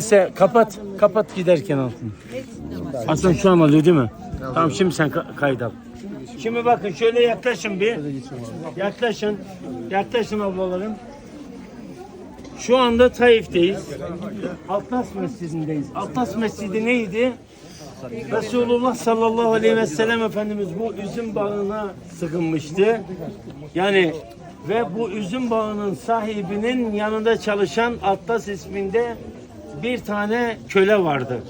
Neyse kapat. Kapat giderken altını. Hasan şu an alıyor değil mi? Tamam şimdi sen ka- kayıt. Şimdi bakın şöyle yaklaşın bir. Yaklaşın. Yaklaşın ablalarım. Şu anda Taif'teyiz. Atlas Mescidi'ndeyiz. Atlas Mescidi neydi? Resulullah sallallahu aleyhi ve sellem Efendimiz bu üzüm bağına sıkılmıştı. Yani ve bu üzüm bağının sahibinin yanında çalışan Atlas isminde bir tane köle vardı.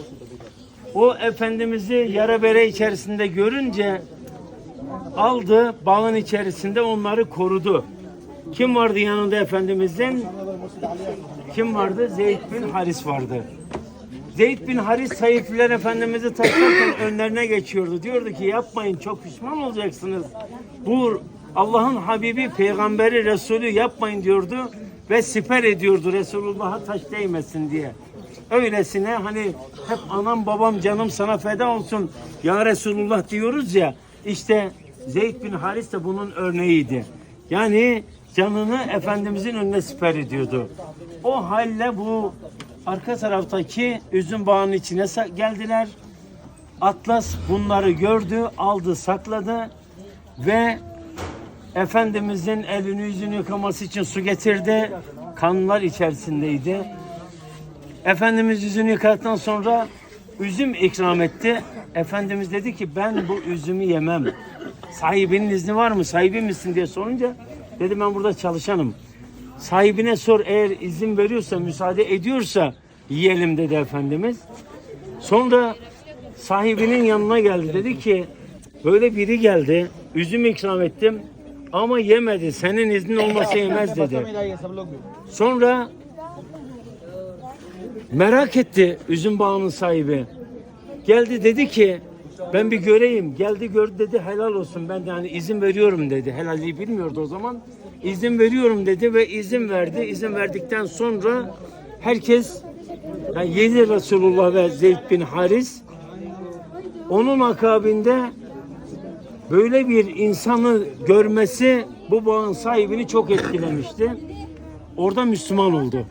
O Efendimiz'i yara bere içerisinde görünce aldı bağın içerisinde onları korudu. Kim vardı yanında Efendimiz'in? Kim vardı? Zeyd bin Haris vardı. Zeyd bin Haris Sayıfliler Efendimiz'i taşlarken önlerine geçiyordu. Diyordu ki yapmayın çok pişman olacaksınız. Bu Allah'ın Habibi, Peygamberi, Resulü yapmayın diyordu. Ve siper ediyordu Resulullah'a taş değmesin diye. Öylesine hani hep anam babam canım sana feda olsun ya Resulullah diyoruz ya. işte Zeyd bin Haris de bunun örneğiydi. Yani canını Efendimizin önüne siper ediyordu. O halle bu arka taraftaki üzüm bağının içine geldiler. Atlas bunları gördü, aldı, sakladı ve Efendimizin elini yüzünü yıkaması için su getirdi. Kanlar içerisindeydi. Efendimiz yüzünü yıkadıktan sonra üzüm ikram etti. Efendimiz dedi ki ben bu üzümü yemem. Sahibinin izni var mı? Sahibi misin diye sorunca dedi ben burada çalışanım. Sahibine sor eğer izin veriyorsa, müsaade ediyorsa yiyelim dedi Efendimiz. Sonra sahibinin yanına geldi. Dedi ki böyle biri geldi. Üzüm ikram ettim ama yemedi. Senin iznin olmasa yemez dedi. Sonra merak etti üzüm bağının sahibi. Geldi dedi ki ben bir göreyim. Geldi gördü dedi helal olsun ben de hani izin veriyorum dedi. Helalliği bilmiyordu o zaman. İzin veriyorum dedi ve izin verdi. İzin verdikten sonra herkes yani yedi Resulullah ve Zeyd bin Haris onun akabinde böyle bir insanı görmesi bu bağın sahibini çok etkilemişti. Orada Müslüman oldu.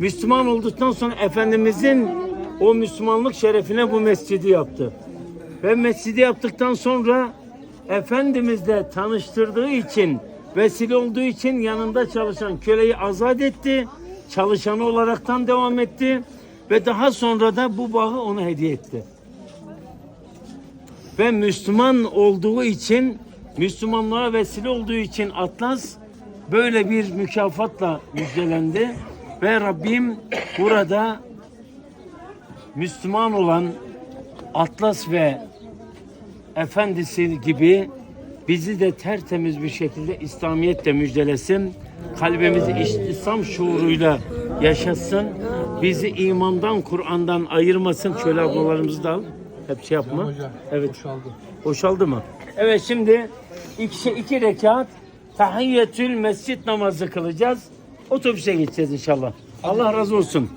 Müslüman olduktan sonra Efendimizin o Müslümanlık şerefine bu mescidi yaptı. Ve mescidi yaptıktan sonra Efendimizle tanıştırdığı için vesile olduğu için yanında çalışan köleyi azat etti. Çalışanı olaraktan devam etti. Ve daha sonra da bu bağı ona hediye etti. Ve Müslüman olduğu için, Müslümanlığa vesile olduğu için Atlas böyle bir mükafatla müjdelendi. Ve Rabbim burada Müslüman olan Atlas ve Efendisi gibi bizi de tertemiz bir şekilde İslamiyetle müjdelesin. Kalbimizi İslam şuuruyla yaşasın. Bizi imandan, Kur'an'dan ayırmasın. Şöyle ablalarımızı da al. Hep şey yapma. Evet. Boşaldı. Boşaldı mı? Evet şimdi iki, iki rekat tahiyyetül mescit namazı kılacağız. Otobüse geçeceğiz inşallah. Allah razı olsun.